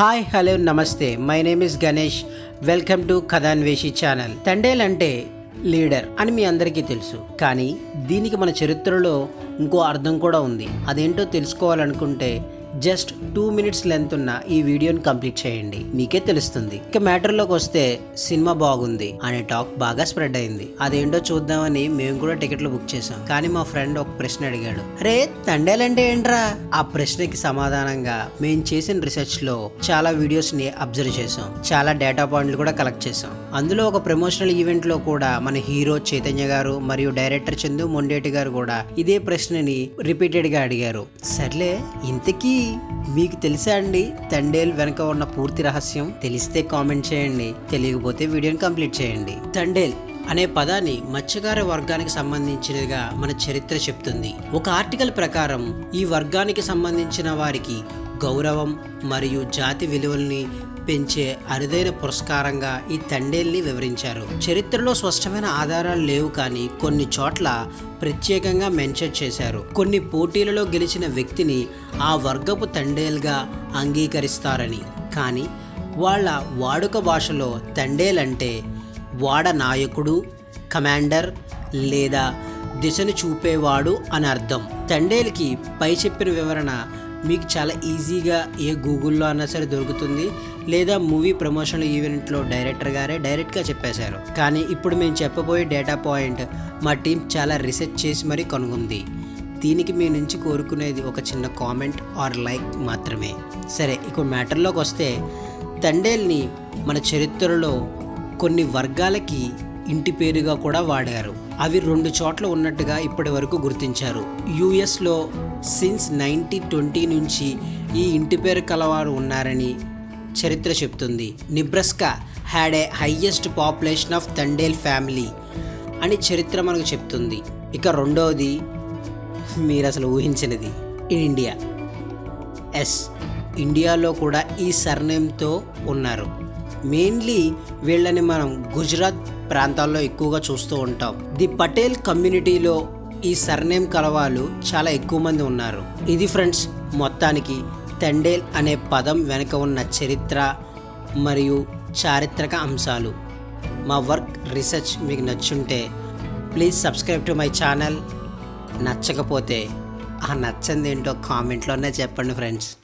Hi hello నమస్తే. My name is Ganesh. Welcome to Kathanveshi channel. Thandel అంటే leader అని మీ అందరికీ తెలుసు. కానీ దీనికి మన చరిత్రలో ఇంకో అర్థం కూడా ఉంది. అదేంటో తెలుసుకోవాలనుకుంటే జస్ట్ టూ మినిట్స్ లెంత్ ఉన్న ఈ వీడియోని కంప్లీట్ చేయండి. మీకే తెలుస్తుంది. ఇక మ్యాటర్లోకి వస్తే సినిమా బాగుంది అనే టాక్ బాగా స్ప్రెడ్ అయింది. అదేంటో చూద్దామని మేము కూడా టికెట్లు బుక్ చేసాం కానీ మా ఫ్రెండ్ ఒక ప్రశ్న అడిగాడు. రే తండేలంటే ఏంట్రా? ఆ ప్రశ్నకి సమాధానంగా మేము చేసిన రీసెర్చ్లో చాలా వీడియోస్ని అబ్జర్వ్ చేసాం చాలా డేటా పాయింట్లు కూడా కలెక్ట్ చేసాం అందులో ఒక ప్రమోషనల్ ఈవెంట్లో కూడా మన హీరో చైతన్య గారు మరియు డైరెక్టర్ చందు మొండేటి గారు కూడా ఇదే ప్రశ్నని రిపీటెడ్గా అడిగారు. సర్లే ఇంతకీ మీకు తెలుసా అండి? తండేల్ వెనక ఉన్న పూర్తి రహస్యం? తెలిస్తే కామెంట్ చేయండి. తెలియకపోతే వీడియోని కంప్లీట్ చేయండి. తండేల్ అనే పదాన్ని మత్స్యకార వర్గానికి సంబంధించినదిగా మన చరిత్ర చెప్తుంది. ఒక ఆర్టికల్ ప్రకారం ఈ వర్గానికి సంబంధించిన వారికి గౌరవం మరియు జాతి విలువల్ని పెంచే అరుదైన పురస్కారంగా ఈ తండేల్ని వివరించారు. చరిత్రలో స్పష్టమైన ఆధారాలు లేవు కానీ కొన్ని చోట్ల ప్రత్యేకంగా మెన్షన్ చేశారు. కొన్ని పోటీలలో గెలిచిన వ్యక్తిని ఆ వర్గపు తండేల్గా అంగీకరిస్తారని. కానీ వాళ్ళ వాడుక భాషలో తండేల్ అంటే వాడ నాయకుడు కమాండర్ లేదా దిశను చూపేవాడు అని అర్థం. తండేల్కి పై చెప్పిన వివరణ మీకు చాలా ఈజీగా ఏ గూగుల్లో అన్నా సరే దొరుకుతుంది. లేదా మూవీ ప్రమోషనల్ ఈవెంట్లో డైరెక్టర్ గారే డైరెక్ట్గా చెప్పేశారు. కానీ ఇప్పుడు మేము చెప్పబోయే డేటా పాయింట్ మా టీం చాలా రీసెర్చ్ చేసి మరీ కనుగొంది. దీనికి మీ నుంచి కోరుకునేది ఒక చిన్న కామెంట్ ఆర్ లైక్ మాత్రమే. సరే ఇక మ్యాటర్లోకి వస్తే తండేల్ని మన చరిత్రలో కొన్ని వర్గాలకి ఇంటి పేరుగా కూడా వాడారు. అవి రెండు చోట్ల ఉన్నట్టుగా ఇప్పటి వరకు గుర్తించారు. యుఎస్లో సిన్స్ నైన్టీ ట్వంటీ నుంచి ఈ ఇంటి పేరు కలవారు ఉన్నారని చరిత్ర చెప్తుంది. Nebraska had a highest population of Thandel family అని చరిత్ర మనకు చెప్తుంది. ఇక రెండవది మీరు అసలు ఊహించినది ఇన్ ఇండియా ఎస్ ఇండియాలో కూడా ఈ సర్నేమ్తో ఉన్నారు. మెయిన్లీ వీళ్ళని మనం గుజరాత్ ప్రాంతాల్లో ఎక్కువగా చూస్తూ ఉంటాం. ది పటేల్ కమ్యూనిటీలో ఈ సర్నేమ్ కలవాళ్ళు చాలా ఎక్కువ మంది ఉన్నారు. ఇది ఫ్రెండ్స్ మొత్తానికి తండేల్ అనే పదం వెనుక ఉన్న చరిత్ర మరియు చారిత్రక అంశాలు. మా వర్క్ రీసెర్చ్ మీకు నచ్చుంటే please subscribe to my channel నచ్చకపోతే ఆ నచ్చంది ఏంటో కామెంట్లోనే చెప్పండి ఫ్రెండ్స్